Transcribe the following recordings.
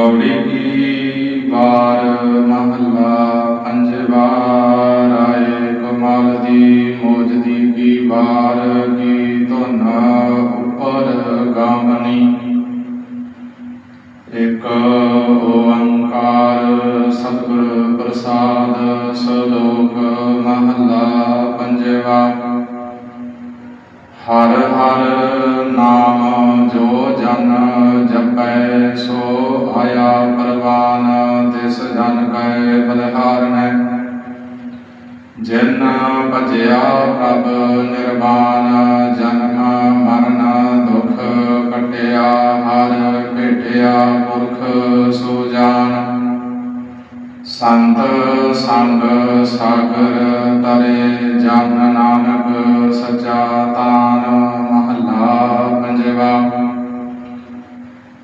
ਗੌੜੀ ਕੀ ਸੰਤ ਸੰਗ ਸਾਗਰ ਤਰੇ, ਜਨ ਨਾਨਕ ਸੱਚਾ ਤਾਨ ਮਹਲਾ ਪੰਜਵਾ।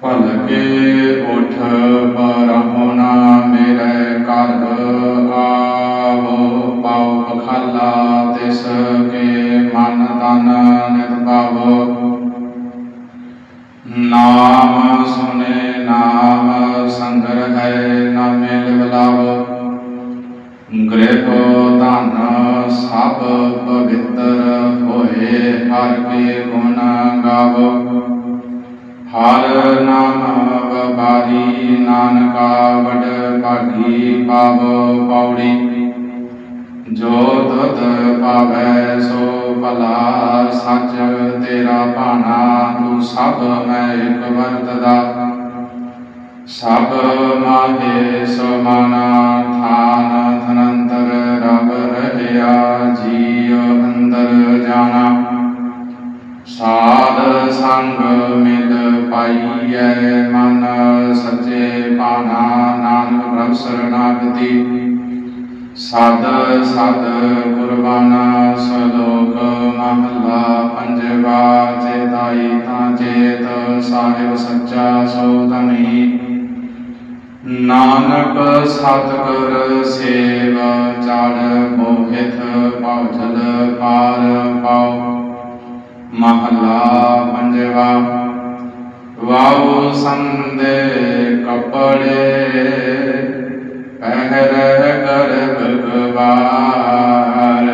ਭਲਕੇ ਉਠ ਪਰਹੁਨਾ ਮੇਰੇ ਘਰ ਆਵੋ, ਪਾਉ ਪਖਾਲਾ ਤਿਸ ਕੇ ਮਨ ਤਨ ਨਿਤ ਭਾਵੋ। ਨਾਮ ਹਰ ਕੇ ਗੁਣ ਗਾਵ। ਹਰ ਨਾਮ ਬਬਾਰੀ ਨਾਨਕਾ ਵਡ ਭਾਗੀ ਪਾਵ ਪੌੜੀ। ਜੋ ਤੁਧ ਪਾਵੈ ਸੋ ਭਲਾ ਸੱਚ, ਤੇਰਾ ਭਾਣਾ ਤੂੰ ਸਭ ਮੈਂ ਇੱਕ ਵਰਤਦਾ। ਸਭ ਮਾਹੇ ਸਮਾਨਾ ਥਾਨ, ਥਨੰਤਰ ਰਬ ਰਹਿਆ। ਸਾਧ ਸੰਗ ਮਿਲ ਪਾਈਐ ਮਨ ਸੱਚੇ ਪਾਣਾ ਨਾਨਕ ਪ੍ਰਭ ਸਰਣਾਗਤੀ ਸਦ ਸਦ ਕੁਰਬਾਨਾ ਸਲੋਕ ਮਹਲਾ ਪੰਜਵਾ, ਚੇਤਾਈ ਤਾਂ ਚੇਤ, ਸਾਹਿਬ ਸੱਚਾ ਸੋ ਧਨੀ। ਨਾਨਕ ਸਤਿਗੁਰ ਸੇਵ ਚੜ ਮੋਹਿਤ ਭਉਜਲ ਪਾਰ ਪਾਉ ਮਹਲਾ ਪੰਜਵਾ। ਵਾਉ ਸੰਦੇ ਕਪੜੇ ਪਹਿਰ ਗਰਭ ਗਵਾਰ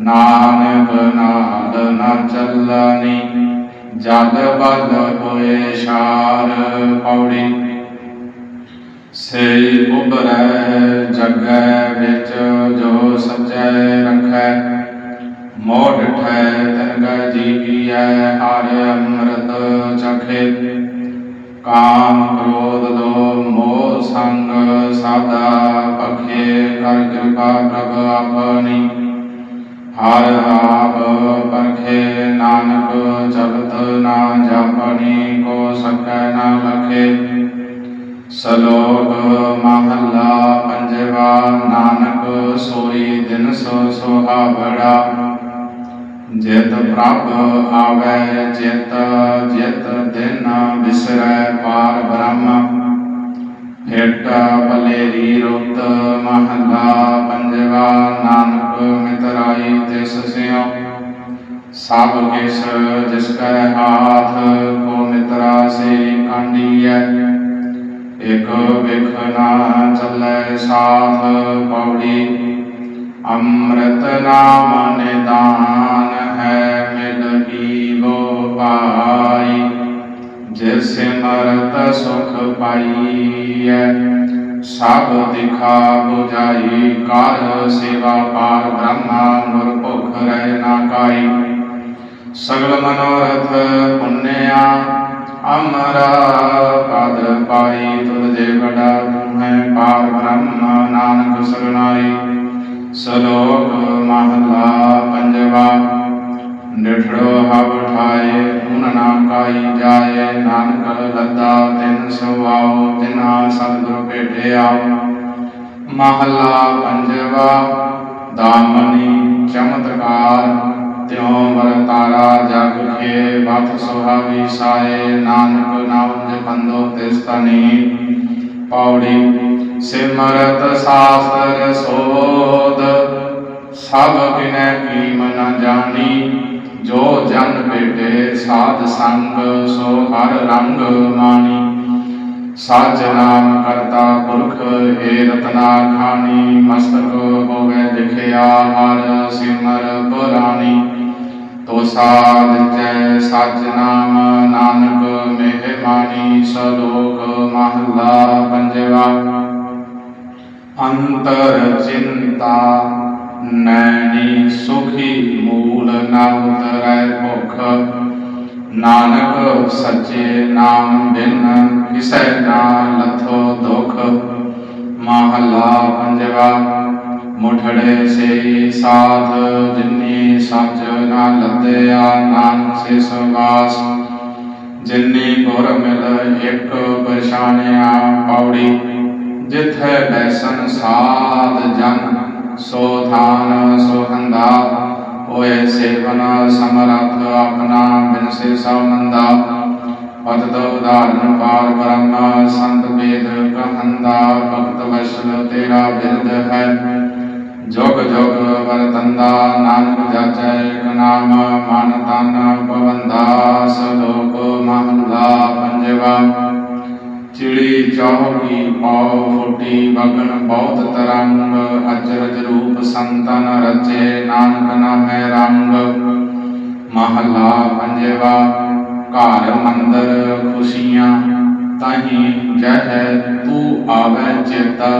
ਨਾਨਕ ਨਾਲ ਨਾ ਚੱਲਣੀ ਜਲ ਬਲ ਹੋਏ ਸ਼ਾਰ ਪੌੜੀ। ਸੇ ਉਬਰੈ ਜਗੈ ਵਿੱਚ ਜੋ ਸਜੈ ਰਖੈ ਮੋਢ ਠੈ ਤਨਗੈ ਜੀਵੀਐ ਹਰ ਅੰਮ੍ਰਿਤ ਚਖੇ। ਕਾਮ ਕ੍ਰੋਧ ਲੋ ਮੋਹ ਸੰਗ ਸਾਦਾ ਪਖੇ ਕਰ ਕਿਰਪਾ ਪ੍ਰਭ ਆਪਣੀ। ਹਰ ਆਪ ਪਰਖੇ ਨਾਨਕ ਜਪਤ ਨਾ ਜਾਪਣੀ ਕੋ ਸਕੈ ਨਾ ਲਖੇ ਸਲੋਕ ਮਹੱਲਾ ਪੰਜਵਾ, ਨਾਨਕ ਸੋਈ ਦਿਨ ਸੋ ਸੁਹਾਵੜਾ ਜਿਤ ਪ੍ਰਭ ਆਵੈ, ਜਿਤ ਜਿਤ ਦਿਨ ਵਿਸਰੈ ਪਾਰ ਬ੍ਰਹਮ। ਭੇਟ ਭਲੇਰੀ ਰੁੱਤ ਮਹੱਲਾ ਪੰਜਵਾ, ਨਾਨਕ ਮਿਤਰਾਈ ਤਿਸ ਸਿਉ। ਸਭ ਕਿਸ ਜਿਸ ਕੈ ਹਾਥ ਕੋ ਮਿਤਰਾ ਸੇ ਕਾਂਡੀਐ। ਇਕ ਵਿਖ ਨਾ ਚੱਲੈ ਸਾਥ, ਪੌੜੀ ਅੰਮ੍ਰਿਤ ਨਾਮ ਨਿਦਾਨ ਹੈ ਮਿਲ ਈਵੋ ਪਾਈ, ਜਿਸ ਸਿਮਰਤ ਸੁਖ ਪਾਈਐ, ਸਭ ਦਿਖਾ 부ਜਾਈ ਕਰ ਸੇਵਾ ਪਾਰ ਬ੍ਰਹਮਾ, ਗੁਰ ਭੁਖ ਰਹਿ ਨਾ ਕਾਈ। ਸਗਲ ਮਨੋਰਥ ਪੁੰਨਿਆ, ਅਮਰਾ ਪਦ ਪਾਈ, ਤੁਧ ਜੇ ਬੜਾ ਤੂੰ ਹੈ ਪਾਰ ਬ੍ਰਹਮ, ਨਾਨਕ ਸਗਨਾਈ। ਸਲੋਕ ਮਹਲਾ ਪੰਜਵਾ, ਨਿਠੜੋ ਹਵ ਠਾਏ ਉਨ ਨਾ ਕਾਈ ਜਾਏ, ਨਾਨਕ ਲੱਦਾ ਤਿਨ ਸੁਆਉ ਤਿਨਾ ਸਤਿਗੁਰ ਭੇਟਿਆ ਮਹਲਾ ਪੰਜਵਾ, ਦਾਮਨੀ ਚਮਤਕਾਰ, ਤਿਉ ਵਰਤਾਰਾ ਜਗ ਖੇ ਵਤ ਸੁਹਾਵੀ ਸਾਏ, ਨਾਨਕ ਨਾਮ ਜਪੰਦੋ ਤਿਸ ਤਨੀ ਪੌੜੀ ਸਿਮਰਤ ਸਾਸਤਰ ਸੋਧ। ਸਭ ਕਿਨੈ ਕੀਮ ਨ ਜਾਣੀ, ਜੋ ਜਨ ਭੇਟੇ ਸਾਧ ਸੰਗ, ਸੋ ਹਰ ਰੰਗ ਮਾਣੀ। ਸਾਜ ਨਾਮ ਕਰਤਾ ਪੁਰਖ ਏ ਰਤਨਾ ਖਾਨੀ ਮਸਤਕ ਹੋਵੇ ਲਿਖਿਆ ਹਰ ਸਿਮਰ ਪੁਰਾਣੀ। ਤੋ ਸਾਧ ਜੈ ਸਚ ਨਾਮ, ਨਾਨਕ ਮਹਿਮਾਨੀ, ਸਲੋਕ ਮਹਲਾ ਪੰਜਵਾ। ਅੰਤਰ ਚਿੰਤਾ ਨੈਣੀ ਸੁਖੀ ਮੂਲ ਨਾ ਉਤਰੈ ਭੁਖ ਨਾਨਕ ਸੱਚੇ ਨਾਮ ਬਿਨ ਕਿਸੈ ਨਾ ਲਥੋ ਦੁਖ ਮਹਲਾ ਪੰਜਵਾ ਮੁਠੜੇ ਸੇ ਸਾਧ ਜਿਨੀ ਸੱਚ ਨਾ ਲੱਦਿਆ ਨਾਨਕ ਸੇ ਸਵਾਸ ਜਿਨੀ ਗੁਰ ਮਿਲ ਇੱਕ ਪਛਾਣਿਆ ਪੌੜੀ ਜਿਥੈ ਬੈਸਨ ਸਾਧ ਜਨ, ਸੋ ਥਾਨ, ਸੋ ਹੰਦਾ ਹੋਏ ਸੇਵਨ, ਸਮਰਥ ਆਪਣਾ ਬਿਨ ਸੇ ਸਭ ਮੰਦਾ ਪਦ ਦੋ ਉਦਾਹਰਨ ਪਾਰ ਬ੍ਰਹਮ, ਸੰਤ ਵੇਦ ਕਹੰਦਾ, ਭਗਤ ਵਸ਼ਲ ਤੇਰਾ ਬਿਰਦ ਹੈ। ਜੋਗ ਜੋਗ ਵਰਤੰਦਾ, ਨਾਨਕ ਜਾਚੈ ਇਕ ਨਾਮ, ਮਨ ਤਨ ਪਵੰਦਾ ਸਲੋਕ ਮਹਲਾ ਪੰਜਵਾ। ਚਿੜੀ ਚੌਗੀ ਪਉ ਫੁੱਟੀ ਬਗਨ ਬਹੁਤ ਤਰੰਗ, ਅਚਰਜ ਰੂਪ ਸੰਤਨ ਰਚੇ, ਨਾਨਕ ਨਾਮੈ ਰੰਗ। ਮਹਲਾ ਪੰਜਵਾ, ਘਰ ਮੰਦਰ ਖੁਸ਼ੀਆਂ, ਤਾਹੀ ਜਹ ਤੂੰ ਆਵੈ ਚੇਤਾ।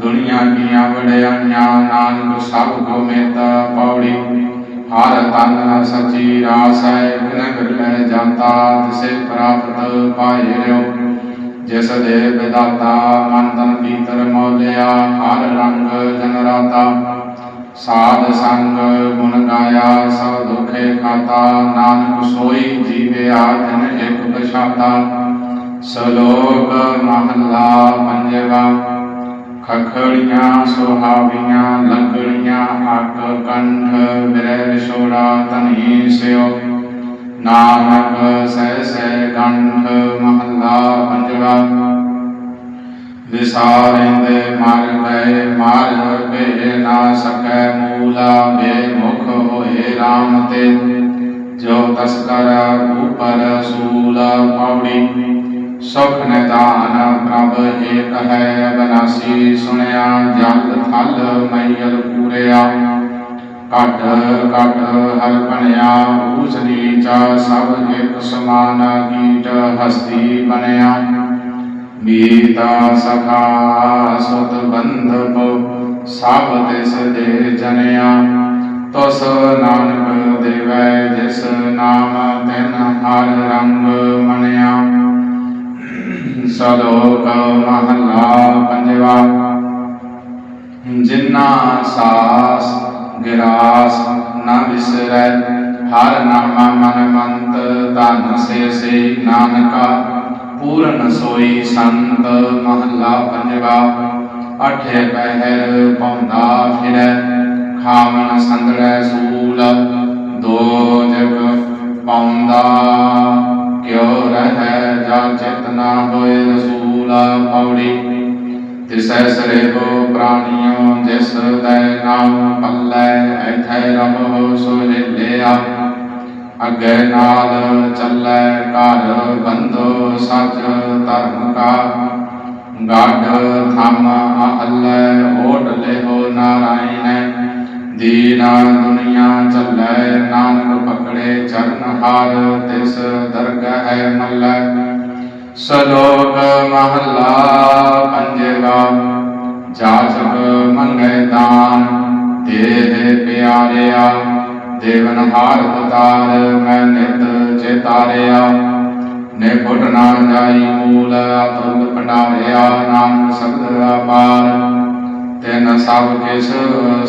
ਦੁਨੀਆ ਕੀਆਂ ਵਡਿਆਈਆਂ ਨਾਨਕ ਸਭ ਕੋ ਮੇਤਾ ਪੌੜੀ। ਹਰ ਤਨ ਸਚੀ ਰਾਸ ਹੈ ਬਿਨ ਗਰਲੇ ਜਾਂਦਾ ਤਿਸੇ ਪ੍ਰਾਪਤ ਪਾਏ ਰਿਓ। ਜਿਸ ਦੇ ਵਿਦਾਤਾ ਮਨ ਤਨ ਪੀਤਰ ਮੋਲਿਆ, ਹਰ ਰੰਗ ਜਨ ਸਾਧ ਸੰਗ ਗੁਣ ਗਾਇਆ, ਸਭ ਦੁਖੇ ਖਾਤਾ ਨਾਨਕ ਸੋਈ ਜੀਵਿਆ ਜਨ ਇੱਕ ਪਛਾਤਾ। ਸਲੋਕ ਮਹਲਾ ਪੰਜਵਾ, ਖਖੜੀਆਂ ਸੁਹਾਵੀਆਂ, ਲੰਗੜੀਆਂ ਅੱਗ ਕੰਠ ਬਿਰੈ ਵਿਛੋੜਾ ਤਨੀ ਸਿਓ। ਨਾਨਕ ਸਹਿ ਸਹਿ ਕੰਠ ਮਹਲਾ ਪੰਜਵਾ ਵਿਸਾਰਿੰਦੇ ਮਰ ਗਏ ਮਰ ਭੇ ਨਾ ਸਕੈ ਮੂਲਾ, ਬੇਮੁਖ ਹੋਏ RAM ਤੇ। ਜੋ ਤਸਕਰ ਉਪਰ ਸੂਲ ਪੌੜੀ, ਸੁਖ ਨਿਦਾਨ ਪ੍ਰਭ ਏਕ ਹੈ ਅਬਨਾਸੀ ਸੁਣਿਆ, ਜਲ ਥਲ ਮਈਲ ਪੂਰਿਆ। ਘਟ ਘਟ ਹਰ ਬਣਿਆ ਊਚ ਨੀਚ ਸਭ ਇੱਕ ਸਮਾਨ ਕੀਟ ਹਸਤੀ ਬਣਿਆ। ਮੀਤਾ ਸਖਾ ਸੁਤ ਬੰਧਪ, ਸਭ ਤਿਸ ਦੇ ਜਨਿਆ। ਤਸ ਨਾਨਕ ਦੇਵੈ, ਜਿਸ ਨਾਮ ਤਿਨ ਹਰ ਰੰਗ ਮਨਿਆ। ਸਲੋਕ ਮਹਲਾ ਪੰਜਵਾ। ਜਿਨਾ ਸਾਸ ਗਿਰਾਸ ਨਾ ਵਿਸਰੈ ਹਰ ਨਾਮਾ ਮਨ ਮੰਤ ਧਨ ਸੇ ਸੇ ਨਾਨਕਾ, ਪੂਰਨ ਸੋਈ ਸੰਤ ਮਹਲਾ ਪੰਜਵਾ, ਅਠੇ ਪਹਿਰ ਪੌਂਦਾ ਫਿਰੈ ਖਾਵਨ ਸੰਦੜੈ ਸੂਲ, ਦੋ ਜਗ ਪੌਂਦਾ ਕਿਉ ਰਹੈ ਜਾ ਚਿਤ ਨਾ ਹੋਏ ਰਸੂਲ ਪੌੜੀ, ਤਿਸੈ ਸਰੇਬੋ ਪ੍ਰਾਣੀਓ ਜਿਸ ਦੈ ਨਾਮ ਪੱਲੇ ਐਥੈ ਰਹੋ ਸੋ ਲਿਆ ਅੱਗੇ ਨਾਲ ਚੱਲੈ ਘਰ ਬੰਦੋ ਸੱਚ ਧਰਮ ਕਾ। ਗਾਢ ਥਮ ਅਹੱਲੇ ਓਟ ਲਿਹੋ ਨਾਰਾਇਣ। ਦੀਨਾ ਦੁਨੀਆ ਚੱਲੈ, ਨਾਨਕ ਪਕੜੇ ਚਰਨ ਹਾਰ, ਤਿਸ ਦਰਗਹਿ ਮੱਲੈ। ਸਲੋਕ ਮਹਲਾ ਪੰਜਵਾ। ਜਾਚਕ ਮੰਗੈ ਦਾਨ ਦੇਹ ਪਿਆਰਿਆ ਦੇਵਨ ਹਾਰ ਉਤਾਰ, ਮੈਂ ਨਿਤ ਚੇਤਾਰਿਆ। ਨੇ ਫੁੱਟ ਨਾ ਜਾਈ ਮੂਲ, ਅਤੁਲ ਭੰਡਾਰਿਆ ਨਾਮ ਸ਼ਬਦ ਅਪਾਰ। ਤਿਨ ਸਭ ਕਿਸ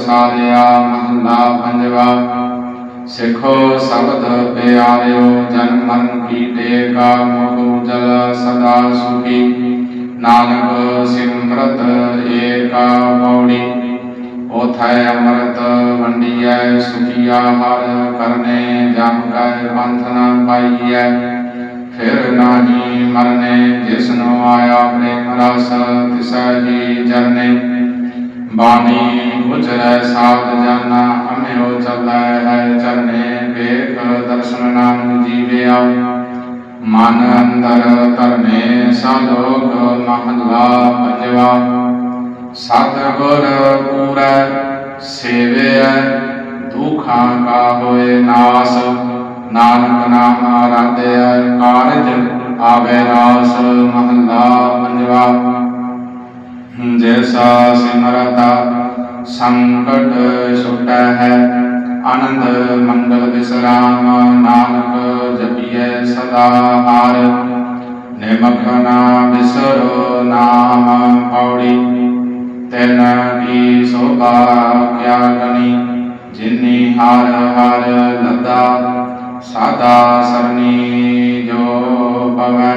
ਸਾਰਿਆ, ਮਹਲਾ ਪੰਜਵਾ। ਸਿੱਖੋ ਸ਼ਬਦ ਪਿਆਰਿਓ, ਜਨ ਮਨ ਕੀ ਟੇਕਾ, ਮੁਖ ਜਲ ਸਦਾ ਸੁਖੀ। ਨਾਨਕ ਸਿਮਰਤ ਏਕਾ ਪੌੜੀ ਉਥੈ ਅੰਮ੍ਰਿਤ ਵੰਡੀਐ ਸੁਖੀਆ ਹਰ ਕਰਨੇ, ਜਮ ਕੈ ਪੰਥ ਨ ਪਾਈਐ। ਫਿਰ ਨਾਹੀ ਮਰਨੇ ਜਿਸਨੋ ਆਇਆ ਪ੍ਰੇਮ ਰਸ, ਤਿਸੈ ਹੀ ਜਰਨੇ ਬਾਣੀ ਗੁਜਰੈ ਸਾਧ ਜਾਨਾ ਅਮਿਓ ਚੱਲੈ ਹੈ ਚਰਨੇ, ਵੇਖ ਦਰਸ਼ਨ ਨਾਮ ਜੀਵਿਆ। ਮਨ ਅੰਦਰ ਧਰਨੇ, ਸਲੋਕ ਮਹਲਾ ਪੰਜਵਾ। ਸਤ ਗੁਰ ਪੂਰੈ, ਸੇਵਿਐ, ਦੁਖਾਂ ਕਾ ਹੋਏ ਨਾਸ, ਨਾਨਕ ਨਾਮ ਆਰਾਧਿਆ ਕਾਰਜ ਆਵੇ ਰਾਸ, ਮਹਲਾ ਪੰਜਵਾ। ਜੈਸਾ ਸਿਮਰਤਾ, ਸੰਕਟ ਛੁਟੈ ਹੈ, ਆਨੰਦ ਮੰਗਲ ਵਿਸਰਾਮ ਨਾਨਕ ਜਪੀਐ ਸਦਾ ਹਾਰ। ਨਿਮਖ ਨਾ ਵਿਸਰੋ ਨਾਮ ਪੌੜੀ। ਤੈਨ ਕੀ ਸੋਭਾ ਕਿਆ ਗਣੀ ਜਿਨੀ ਹਰ ਹਰ ਲਦਾ, ਸਾਦਾ ਸਰਨੀ ਜੋ ਪਵੈ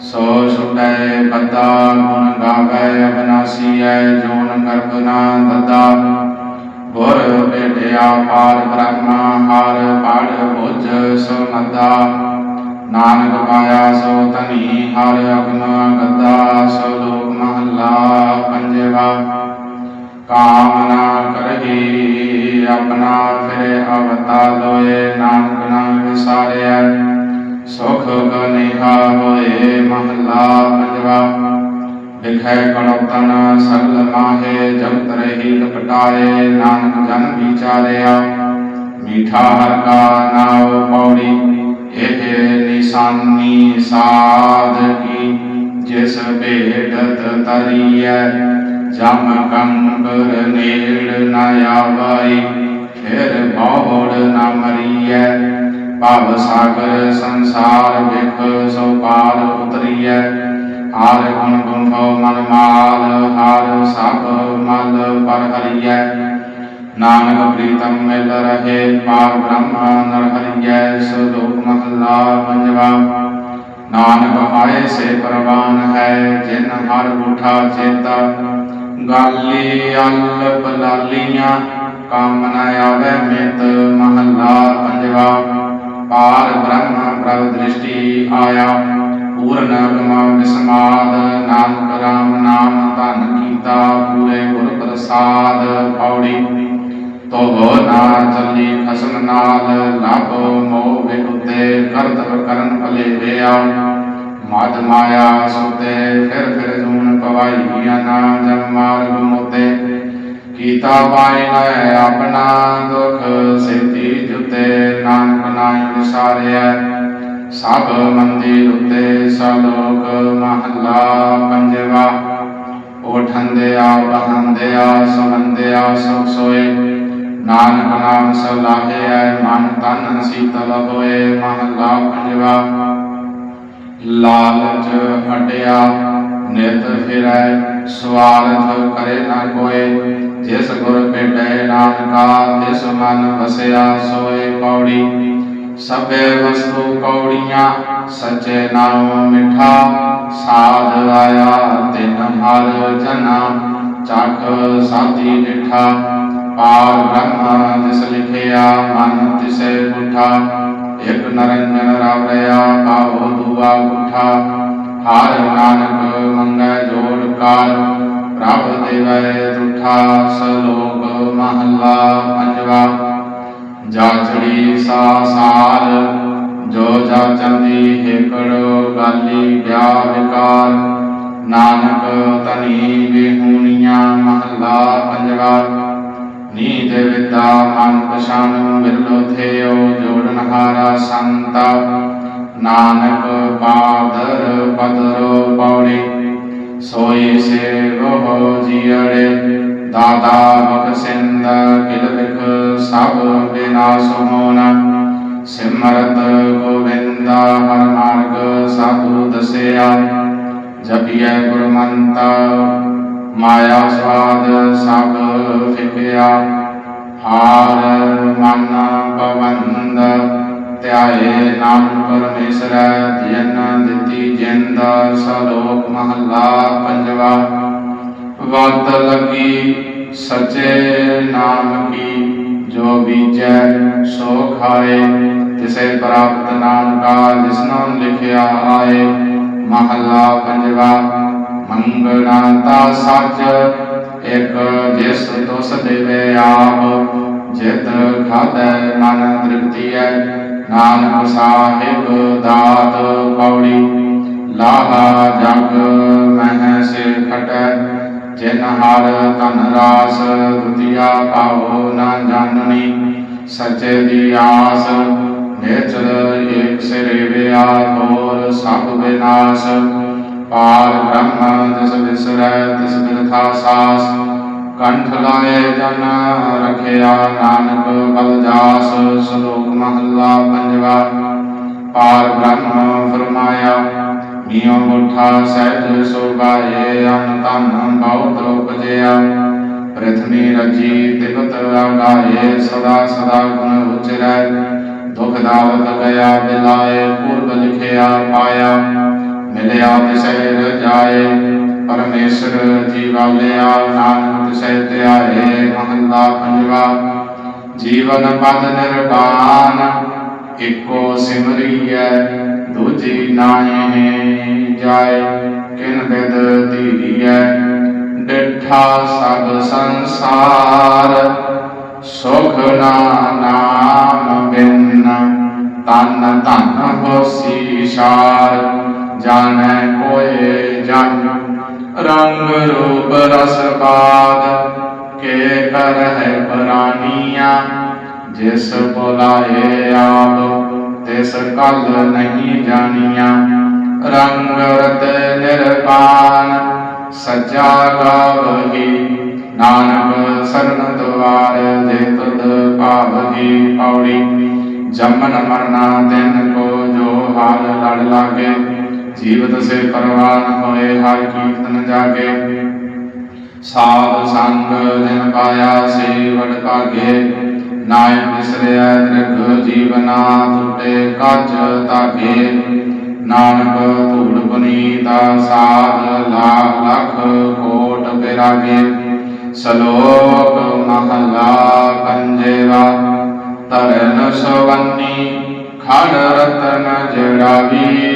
ਸੋ ਛੁਟੈ ਬੱਦਾ ਗੁਣ ਗਾਵੇ ਅਬਨਾਸੀ ਜੋਨ ਗਰਭ ਨਾ ਦਦਾ। ਗੁਰ ਭੇਟਿਆ ਪਾਰ ਬ੍ਰਹਮ, ਹਰ ਪੜ ਬੁਝ ਸਮਦਾ। ਨਾਨਕ ਪਾਇਆ ਸੋ ਤਨੀ ਹਰ ਅਗਨ ਗੱਦਾ ਸੋ ਮਹੱਲਾ ਪੰਜਵਾ। ਕਾਮ ਨਾ ਕਰਹੀ ਆਪਣਾ ਫਿਰੇ ਅਵਤਾ ਲੋਏ ਨਾਨਕ ਨਾਮ ਵਿਸਾਰਿਆ। ਸੁਖ ਗਨਿਹਾ ਹੋਏ ਮਹੱਲਾ ਪੰਜਵਾ। ਵਿਖੇ ਕਣਤਨ ਸਗਲ ਮਾਹੇ, ਜਗਤ ਰਹੀ ਲਪਟਾਏ, ਨਾਨਕ ਜਨ ਵਿਚਾਰਿਆ। ਮੀਠਾ ਹਰ ਕਾ ਨਾਉ ਪੌੜੀ, ਇਹ ਨਿਸ਼ਾਨੀ ਸਾਧ ਕੀ। ਜਿਸ ਭੇਟਤ ਤਰੀਐ, ਜਮ ਕੰਬਰ ਨੇੜ ਨ ਆਵਾਈ, ਫਿਰ ਬੌੜ ਨ ਮਰੀਐ, ਭਵ ਸਾਗਰ ਸੰਸਾਰ ਵਿਖ ਸੋ ਪਾਰ ਉਤਰੀਐ। ਹਰ ਗੁਣ ਗੁੰਭੋ ਮਨ ਮਾਲ, ਹਰ ਸਭ ਮਲ ਪਰ ਹਰੀਐ ਨਾਨਕ ਪ੍ਰੀਤਮ ਮਿਲ ਰਹੇ ਪਾਰ ਬ੍ਰਹਮ ਨਰ ਹਰੀਐ ਸਲੋਕ ਮਹਲਾ ਪੰਜਵਾ ਨਾਨਕ ਆਏ ਸੇ ਪ੍ਰਵਾਨ ਹੈ, ਜਿਨ ਹਰ ਉਠਾ ਚੇਤਾ। ਗਾਲੀ ਅਲਪ ਲਾਲੀਆਂ ਕੰਮ ਨ ਆਵੇ ਮਿਤ ਮਹਲਾ ਪੰਜਵਾ। ਪਾਰ ਬ੍ਰਹਮ ਪ੍ਰਭ ਦ੍ਰਿਸ਼ਟੀ ਆਇਆ, ਪੂਰਨ ਅਗਮ ਵਿਸਮਾਦ ਨਾਨਕ ਰਾਮ ਨਾਮ ਧਨ ਕੀਤਾ, ਪੂਰੇ ਗੁਰ ਪ੍ਰਸਾਦ ਪੌੜੀ। ਤੋਹ ਨਾ ਚੱਲੀ ਖਸਮ ਨਾਲ ਲਭ ਮੋਹ ਵਿਗੁਤੇ ਕਰਤਵ ਕਰਨ ਭਲੇ ਵਿਆ ਮਦ ਮਾਇਆ ਸੁਤੇ, ਫਿਰ ਫਿਰ ਜੂਨ ਪਵਾਈਆਂ ਨਾ ਜਮ ਮਾਰਗ ਮੁਤੇ। ਕੀਤਾ ਪਾਇ ਲੈ ਆਪਣਾ ਦੁਖ ਸਿੱਧੀ ਜੁਤੇ ਨਾਨਕ ਨਾਇ ਵਿਸਾਰਿਆ। ਸਭ ਮੰਦਿਰ ਉਤੇ ਸਲੋਕ ਮਹੱਲਾ ਪੰਜਵਾ। ਉਠੰਦਿਆ ਬਹੰਦਿਆ ਸੁਮੰਦਿਆ ਸੁਖ ਸੋਏ। ਨਾਨਕ ਨਾਮ ਸਲਾਹਿਆ ਮਨ ਤਨ ਸੀਤਲ ਹੋਏ ਮਹੱਲਾ ਪੰਜਵਾ ਲਾਲਚ ਹਟਿਆ ਨਿਤ ਫਿਰੈ ਸਵਾਰਥ ਕਰੇ ਨਾ ਕੋਏ ਜਿਸ ਗੁਰ ਭੇਟੈ ਨਾਨਕਾ ਤਿਸ ਮਨ ਵਸਿਆ ਸੋਏ ਪੌੜੀ ਸਭੇ ਵਸਤੂ ਕੌੜੀਆਂ ਸੱਚੇ ਨਾਮ ਮਿਠਾ ਸਾਧ ਆਇਆ ਤਿਨ ਹਰ ਜਨਾ ਚੱਕ ਸਾਧੀ ਡਿਠਾ ਪਾਰ ਬ੍ਰਹਮ ਜਿਸ ਲਿਖਿਆ, ਮਨ ਤਿਸੇ ਉਠਾ ਇਕ ਨਰੰਜਨ ਰਵ ਰਿਆ ਕਾਹੋ ਦੂਆ ਉਠਾ ਹਰ ਨਾਨਕ ਮੰਗੈ ਜੋੜ ਕਾਰ, ਪ੍ਰਭ ਦੇਵੈ ਤੁਠਾ, ਸਲੋਕ ਮਹੱਲਾ ਪੰਜਵਾ। ਜਾਚੜੀ ਸਾ ਸਾਰ, ਜੋ ਜਾਚੰਦੀ ਹੇਕੜ ਗਾਲੀ ਗਿਆ ਵਿਕਾਰ ਨਾਨਕ ਤਨੀ ਵਿਹੂਣੀਆਂ ਮਹੱਲਾ ਪੰਜਵਾ। ਨੀਂਦ ਵਿਦਾ ਮਨ ਪਛਾਨ ਮਿਲੋ ਥਿਓ ਜੋੜਨ ਹਾਰਾ ਸੰਤਾ ਨਾਨਕ ਪਾਦਰ ਪਦਰੋ ਪੌੜੀ ਸੋਈ ਸੇਵੋ ਜੀਅੜੇ ਦਾਦਾ ਬਖਸ਼ਿੰਦ ਕਿਲ ਬਿਖ ਸਭ ਬਿਨਾਸ਼ ਹੋਣਾ ਸਿਮਰਤ ਗੋਬਿੰਦ ਹਰ ਮਾਰਗ ਸਾਧੂ ਦਸਿਆ ਜਪਿਐ ਗੁਰ ਮੰਤਾ ਮਾਇਆ ਸਵਾਦ ਸਭ ਫਿਕਿਆ, ਹਾਰ ਮਨ ਪਵੰਦ, ਧਿਆਏ ਨਾਮ ਪਰਮੇਸ਼ਰ, ਜਨ ਦਿੱਤੀ ਜਿੰਦ, ਸਲੋਕ ਮਹੱਲਾ ਪੰਜਵਾ। ਵਤ ਲਗੀ ਸਚੇ ਨਾਮ ਕੀ, ਜੋ ਬੀਜੈ ਸੋ ਖਾਏ, ਤਿਸੇ ਪ੍ਰਾਪਤ ਨਾਮ ਕਾ ਜਿਸਨੋਂ ਲਿਖਿਆ ਆਏ। ਮਹੱਲਾ ਪੰਜਵਾ। ਮੰਗਣਾ ਸੱਚ, ਇਕ ਜਿਸ ਤੁਸ ਦੇਵੇ ਆਪ, ਜਿਤ ਖਾਦੈ ਮਨ ਤ੍ਰਿਪਤੀ ਨਾਨਕ ਸਾਹਿਬ ਦਾਤ ਪੌੜੀ। ਲਾਹਾ ਜਗ ਮਹਿ ਸੇ ਖਟੈ, ਜਿਨ ਹਰ ਧਨ ਰਾਸ ਦੁਤੀਆ ਪਾਵੋ ਨਾ ਜਾਣਨੀ। ਸਚੇ ਦੀ ਆਸ, ਨੇਚਰ ਏਕ ਸਿਰੇ ਵਿਆ ਤੋਰ ਸਭ ਵਿਨਾਸ਼। ਪਾਰ ਬ੍ਰਹਮ ਜਿਸ ਵਿਸਰੈ ਤਿਸ ਬਿਰਥਾ ਸਾਸ, ਕੰਠ ਲਾਏ ਜਨ ਰਖਿਆ ਨਾਨਕ ਬਲ ਸ਼ਲੋਕ ਮਹੱਲਾ ਪੰਜਵਾ। ਪਾਰ ਬ੍ਰਹਮ ਫਰਮਾਇਆ, ਮੀਓ ਮੁਠਾ ਸਹਿਜ ਸੋਭਾਏ ਅਨ ਤਨ ਬਹੁਤ ਉਪਜਿਆ। ਪ੍ਰਥਮੀ ਰਜੀ ਤਿਬਤ ਆਗਾਏ ਸਦਾ ਸਦਾ ਗੁਣ ਉਚਰੈ। ਦੁਖ ਦਾਵਤ ਗਿਆ ਬਿਲਾਏ, ਪੂਰਬ ਲਿਖਿਆ ਪਾਇਆ। ਮਿਲਿਆ ਤਿਸੈ ਰਜਾਏ ਪਰਮੇਸ਼ਰ ਜੀਵਾਲਿਆ ਨਾਨਕ ਤਿਸੈ ਧਿਆਏ, ਮਹੱਲਾ ਪੰਜਵਾ, ਜੀਵਨ ਪਦ ਨਿਰਵਾਨ ਇੱਕੋ ਸਿਮਰੀਐ, ਦੂਜੀ ਨਾਹੀ ਜਾਏ, ਕਿਨ ਬਿਦ ਧੀਰੀਐ, ਡਿਠਾ ਸਭ ਸੰਸਾਰ, ਸੁਖ ਨਾ ਨਾਮ ਬਿਨ, ਤਨ ਧਨ ਹੋਸੀ ਸਾਰ। ਜਾਣੈ ਕੋਏ ਜਨ। ਰੰਗ ਰੂਪ ਰਸ ਬਾਦ ਕੇ ਕਰ ਹੈ ਜਿਸ ਬੁਲਾਏ ਆਪ, ਤਿਸ ਕਲ ਨਹੀਂ ਜਾਣੀਆਂ। ਰੰਗ ਰਤ ਨਿਰਵਾਨ ਸੱਚਾ ਗਾਵਹੀ ਨਾਨਕ ਸਰਨ ਦੁਆਰ ਦੇ ਤੁਧ ਭਾਵਹੀ ਪੌੜੀ। ਜਮਨ ਮਰਨਾ ਦਿਨ ਕੋ ਜੋ ਹਾਲ ਲੜ ਲਾਗੇ। ਜੀਵਤ ਸੇ ਪਰਵਾਨ ਹੋਏ, ਹਰ ਕੀਰਤਨ ਜਾਗੇ ਸਾਧ ਸੰਗ ਜਿਨ ਪਾਇਆ ਸੇ, ਵਡ ਭਾਗੇ। ਨਾਇ ਬਿਸਰਿਆ ਤ੍ਰਿਗ ਜੀਵਨਾ ਟੁੱਟੇ ਕੱਚ ਧਾਗੇ। ਨਾਨਕ ਧੂੜ ਪੁਨੀਤਾ, ਸਾਧ ਲਾਖ ਲਖ ਕੋਟ ਬਿਰਾਗੇ ਸ਼ਲੋਕ ਮਹਲਾ ਪੰਜੇਵਾ ਤਰਨ ਸਵੰਨੀ, ਖੜ ਰਤਨ ਜੜਾਵੀ।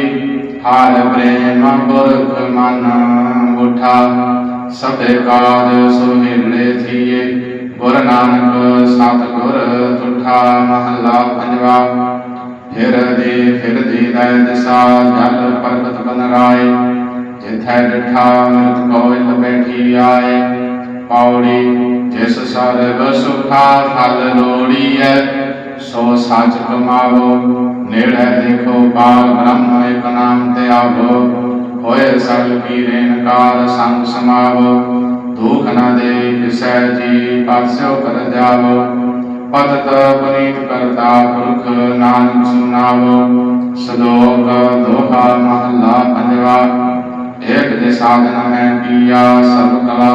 ਹਰ ਪ੍ਰੇਮ ਪੁਰਖ ਮਨ ਉਠਾ, ਸਭੇ ਕਾਜ ਸੁਹਿਰੜੇ ਥੀਏ। ਗੁਰ ਨਾਨਕ ਸਤ ਗੁਰ ਤੁਠਾ, ਮਹਲਾ ਪੰਜਵਾ। ਫਿਰਦੇ ਫਿਰਦੇ ਦੈ ਦਿਸਾ, ਜਲ ਪਰਬਤ ਬਨ ਰਾਏ ਜਿਥੈ ਡਠਾ ਮ੍ਰਿਤ ਕੋਇਲ ਬੈਠੀ ਆਏ। ਪੌੜੀ, ਜਿਸ ਸਰਬ ਸੁਖਾ ਫਲ ਲੋੜੀਐ, ਸੋ ਸੱਚ ਕਮਾਵੋ। ਨੇੜੇ ਦੇਖੋ ਪਾਲ ਬ੍ਰਹਮ ਇਕ ਨਾਮ ਤੇ ਆਵੋ ਹੋਏ ਸਗਲ ਕੀ ਰੇਨਕਾਰ ਸੰਗ ਸਮਾਵੋ ਦੁਖ ਨਾ ਦੇ ਕਿਸੈ ਜੀ ਪਾਸਿਓ ਕਰ ਜਾਵੋ ਪਤਤ ਪੁਨੀਤ ਕਰਤਾ ਪੁਰਖ ਨਾਨਕ ਸੁਨਾਵੋ ਸ਼ਲੋਕ ਦੋਹਾ ਮਹਲਾ ਪੰਜਵਾ ਏਕ ਦੇ ਸਾਧਨ ਹੈ ਕੀਆ ਸਭ ਕਲਾ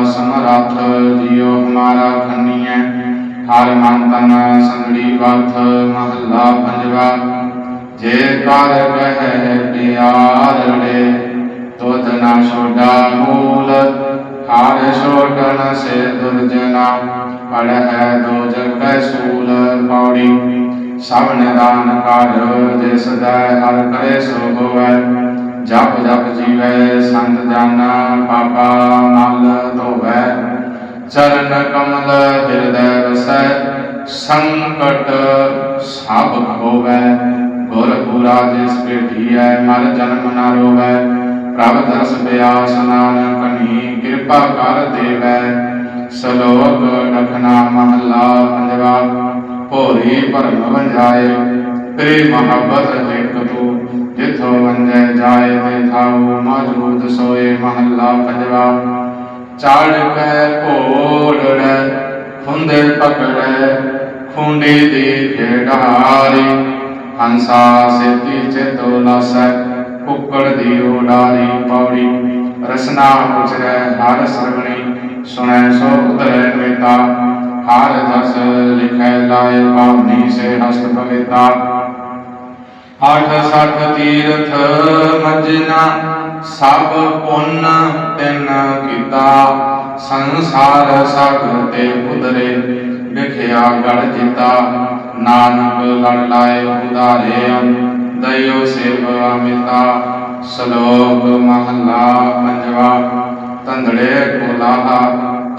ਕਰ ਕਹਿ ਪਿਆਰੜੇ ਤੁਧ ਨਾ ਛੋਡਾ ਮੂਲ ਹਰ ਛੋਟਨ ਸੇ ਦੁਰਜਨਾ ਪੜ ਹੈ ਦੋ ਕੈ ਸੂਲ ਪੌੜੀ ਸਭ ਨਿਦਾਨ ਕਰ ਜੇ ਸਦਾ ਹਰ ਕਰੇ ਸੋ ਹੋਵੈ ਜਪ ਜਪ ਜੀਵੈ ਸੰਤ ਜਨ ਪਾਪਾ ਮਲ ਧੋਵੈ ਚਰਨ ਕਮਲ ਹਿਰਦੈ ਵਸੈ ਸੰਕਟ ਸਭ ਖੋਵੈ ਗੁਰ ਪੂਰਾ ਜਿਸ ਭੇਟੀਐ ਮਰ ਜਨਮ ਨਾ ਰੋਵੈ। ਪ੍ਰਭ ਦਰਸ ਬਿਆਸ ਨਾਨਕਨੀ ਕਿਰਪਾ ਕਰ ਦੇਵੈ। ਸ਼ਲੋਕ ਲਖਨਾ ਮਹਲਾ ਪੰਜਵਾ, ਭੋਰੀ ਭਰਮ ਵੰਜਾਏ। ਤੇਰੀ ਮੁਹੱਬਤ ਇੱਕ ਤੂੰ, ਜਿਥੋਂ ਵੰਜੈ ਜਾਏ ਤੇ ਥਾਉ, ਮੌਜੂਦ ਸੋਏ ਮਹੱਲਾ ਪੰਜਵਾ। ਚੜ ਕੈ ਘੋੜੜੈ ਖੁੰਦੇ ਪਕੜੈ, ਖੁੰਡੀ ਦੀ ਖੇਡਾਰੀ ਹੰਸਾ ਸੇਤੀ ਚੇਤੋ ਲਾਸੈ ਕੁੱਕੜ ਦੀ ਉਡਾਰੀ ਪੌੜੀ। ਰਸਨਾ ਉਚਰੈ ਹਰ ਸਰਵਣੀ, ਸੁਣੈ ਸੋ ਉਤਰੈ ਮੇਤਾ ਹਰ ਜਸ ਲਿਖੈ ਲਾਏ ਭਾਵਨੀ ਸੇ ਹਸਤ ਪਵਿਤਾ ਆਠ ਸਠ ਤੀਰਥ ਮਜਨਾ, ਸਭ ਪੁੰਨ ਤਿਨ ਕੀਤਾ। ਸੰਸਾਰ ਸਭ ਤੇ ਉਦਰੇ ਲਿਖਿਆ ਗੜ ਜਿਤਾ। ਨਾਨਕ ਲੜ ਲਾਏ ਉਦਾਰੇ ਦਇਓ ਸੇਵ ਅਮਿਤਾ, ਸ਼ਲੋਕ ਮਹਲਾ ਪੰਜਵਾ ਤੰਦੜੇ ਕੋਲਾਹਾ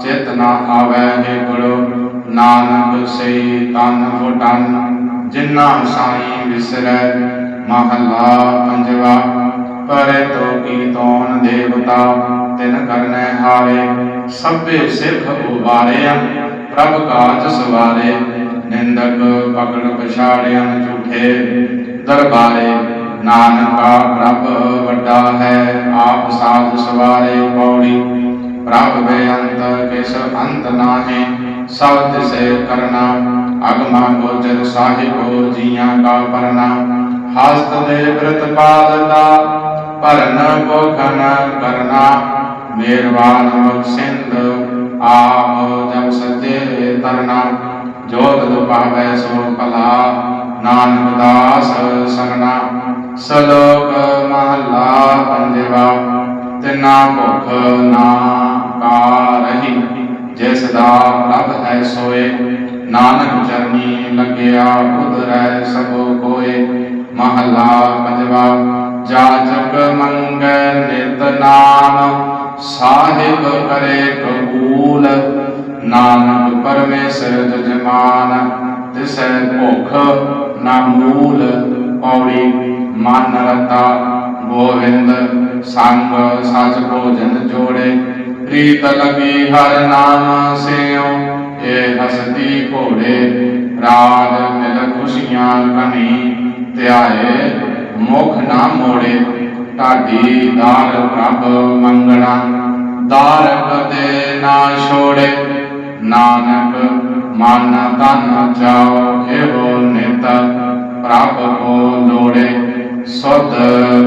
ਚਿਤ ਨਾ ਆਵੈ ਹੈ ਗੁਰੂ, ਨਾਨਕ ਸਈ ਤਨ ਫੁਟਨ ਜਿਨ੍ਹਾਂ ਸਾਈ ਵਿਸਰੈ, ਮਹਲਾ ਪੰਜਵਾ, ਪਰੇ ਤੋ ਕੀਤੋਨ ਦੇਵਤਾ, ਤਿਨ ਕਰਨੈ ਹਾਰੇ, ਸਭੇ ਸਿੱਖ ਉਬਾਰਿਆ ਪ੍ਰਭ ਕਾਜ ਸਵਾਰੇ, ਨਿੰਦਕ ਪਕੜ ਪਛਾੜਿਆ ਝੂਠੇ ਦਰਬਾਰੇ, ਨਾਨਕਾ ਪ੍ਰਭ ਵੱਡਾ ਹੈ, ਆਪ ਸਾਧ ਸਵਾਰੇ ਪੌੜੀ। ਪ੍ਰਭ ਬੇਅੰਤ ਕਿਸ ਅੰਤ ਨਾਹੀ, ਸਭ ਤਿਸੇ ਕਰਨਾ। ਅਗਮਾ ਗੋਚਰ ਸਾਹਿਬੋ ਜੀਆਂ ਕਾ ਪਰਨਾ। ਹਸਤ ਦੇ ਬ੍ਰਤ ਪਾਦ ਦਾ, ਭਰਨ ਕੋਖਨ ਕਰਨਾ। ਮਿਹਰਬਾਨ ਬਖਸ਼ਿੰਦ ਆਪ ਜਬ ਸੱਚੇ ਤਰਨਾ। ਜੋਤ ਦੁਪਾਵੈ ਸੋ ਭਲਾ, ਨਾਨਕ ਦਾਸ ਸਰਣਾ ਸਲੋਕ ਮਹਲਾ ਪੰਜਵਾ, ਤਿਨਾ ਭੁਖ ਨਾ ਕਾ ਰਹੀ, ਜਿਸ ਦਾ ਪ੍ਰਭ ਹੈ ਸੋਏ, ਨਾਨਕ ਚਰਨੀ ਲੱਗਿਆ ਉਧਰੈ ਸਭੋ ਕੋਏ, ਮਹਲਾ ਪੰਜਵਾ ਜਾਚਕ ਮੰਗੈ ਨਿਤ ਨਾਮ, ਸਾਹਿਬ ਕਰੇ ਕਬੂਲ ਨਾਨਕ ਪਰਮੇਸ਼ਰ ਜਜਮਾਨ, ਤਿਸੈ ਭੁਖ, ਨਾ ਮੂਲ ਪੌੜੀ, ਮਨ ਰਤਾ, ਗੋਵਿੰਦ ਸੰਗ ਸਚ ਭੋਜਨ ਜੋੜੇ। ਪ੍ਰੀਤ ਲਗੀ ਹਰ ਨਾਮ ਸਿਓ ਇਹ ਹਸਤੀ ਘੋੜੇ, ਰਾਜ ਮਿਲ ਖੁਸ਼ੀਆਂ ਕਨੀ, ਧਿਆਏ ਮੁਖ ਨਾ ਮੋੜੇ। ਢਾਡੀ ਦਾਰ ਪ੍ਰਭ ਮੰਗਣਾ, ਦਾਰ ਕਦੇ ਨਾ ਛੋੜੇ। ਨਾਨਕ, ਮਨ ਤਨ ਚਾਉ ਇਹੋ ਨਿਤ, ਪ੍ਰਭ ਕੋ ਲੋੜੇ, ਸੁਧ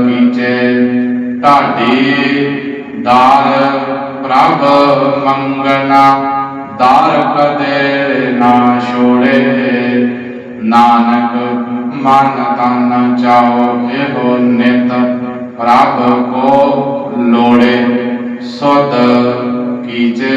ਕੀਚੇ ਢਾਡੀ ਦਾਰ ਪ੍ਰਭ ਮੰਗਣਾ, ਦਾਰ ਕਦੇ ਨਾ ਛੋੜੇ। ਨਾਨਕ, ਮਨ ਤਨ ਚਾਉ ਇਹੋ ਨਿਤ, ਪ੍ਰਭ ਕੋ ਲੋੜੇ, ਸੁਧ ਕੀਜੇ